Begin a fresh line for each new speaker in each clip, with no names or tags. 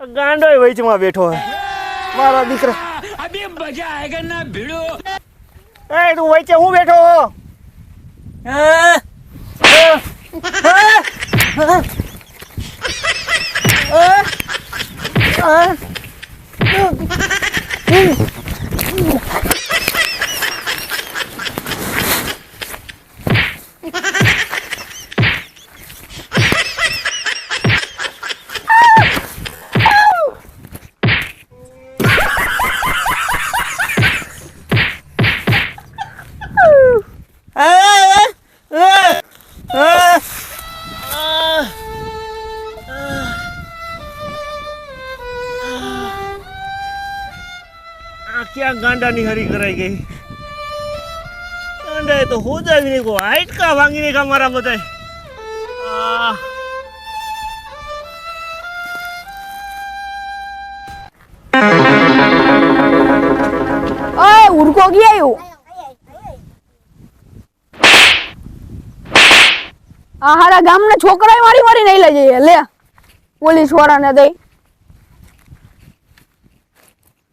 ગાંડોય વચમાં બેઠો હે મારા દીકરા.
મજા આયેગા ભીડો
એ હું? બેઠો હે. 아! આ ક્યાં ગાંડાની હરી કરાઈ ગઈ? ગાંડાએ તો હોજાવી કો હાઈટકા ભાંગી નહીં મારા બધા
ઓય ઉડકો ગયા આ હારા ગામના છોકરાએ મારી મારી નહીં લઈ જઈએ. લે પોલીસ વાળાને દઈ.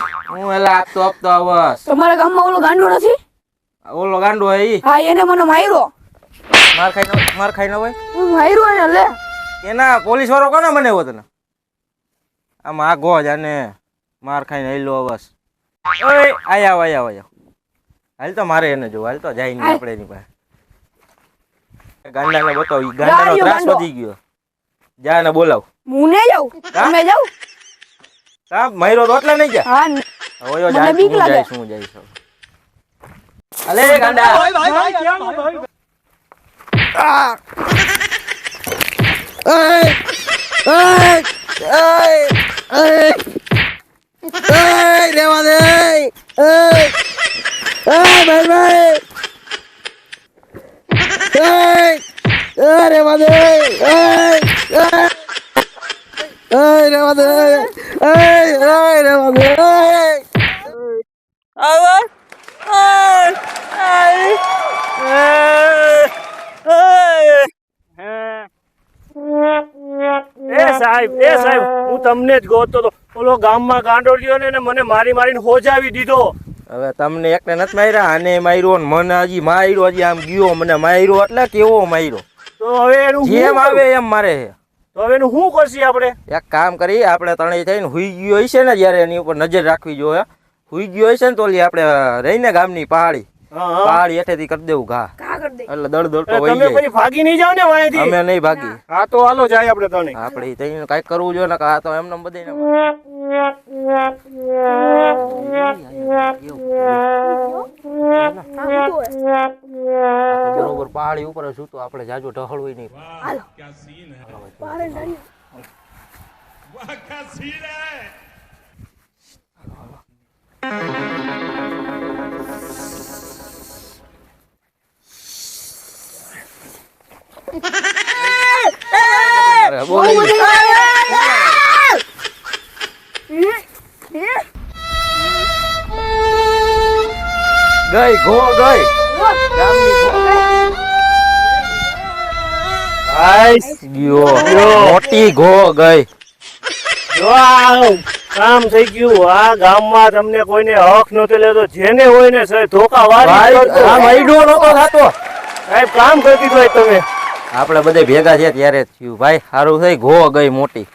હું આપતો આપતો આવસ.
તમારા ગામમાં ઓલો ગાંડો નથી?
ઓલો ગાંડો હે ઈ.
હા એને મને માર્યો.
માર ખાઈ ન માર ખાઈ ન હોય?
હું માર્યો એને લે.
એના પોલીસ વાળો કોને બનાવ્યો તને? આમ આગો ગો જાને માર ખાઈને હેલો બસ ઓય આયા આયા આયા હાલ તો મારે એને જો હાલ તો જાય નહીં આપણે એની પાસે. ગાંડાને બતાવ ગાંડાનો ત્રાસ વધી ગયો. જા ને બોલાવ.
હું ને જાઉં? તમે જાઉં
કા મયરો રોટલા નહીં જાય
હા.
ઓયો જાય
બીક
હું
લાગે.
શું જાય અલે ગાંડા રેવા દે ભાઈ ભાઈ રેવા દે રેવા દે રેવા hey.
એ સાહેબ એ સાહેબ હું તમને જ ગોતતો હતો ઓલો ગામમાં ગાંડો લ્યો ને મને મારી મારીને હોજાવી દીધો.
હવે તમને એકને નથી માર્યા આને માર્યો ને મને હજી માર્યો હજી આમ ગયો મને માર્યો એટલે કેવો માર્યો?
તો હવે એનું
જેમ આવે એમ મારે છે.
તો હવે એનું શું કરશી આપણે?
એક કામ કરી આપણે ત્રણેય થઈને હુઈ ગયો હશે ને જ્યારે એની ઉપર નજર રાખવી જોઈએ. હુઈ ગયો હશે ને તો આપણે રહીને ગામની પહાડી. પહાડી હેઠેથી કરી દેવું ઘા.
કા કરી દે?
એટલે દળ દળ
એ
તો વહી
તમે
જાય.
પછી ભાગી નહીં જાવ ને વાંયથી
અમે નહીં ભાગી.
હા તો હાલો જાય આપણે ત્રણે
આપણે તઈને કાંઈક કરવું જોઈએ ને આ તો એમને બધે બરોબર પહાડી ઉપર સૂતો તો આપણે જાજુ ઢહળવું નહીં. અરે, બોલી. ગઈ ઘો ગઈ ગામની ઘો
હાઈસ.
ગયો. મોટી ગો ગઈ.
જો કામ થઈ ગયું. આ ગામમાં તમને કોઈને હક નતો લેતો. જેને હોય ને સાહેબ ધોકા
વાળી. નતો થતો.
સાહેબ કામ કરતી હોય તમે.
આપણે બધે ભેગા થયા ત્યારે થયું. ભાઈ સારું થઈ ઘો ગઈ મોટી.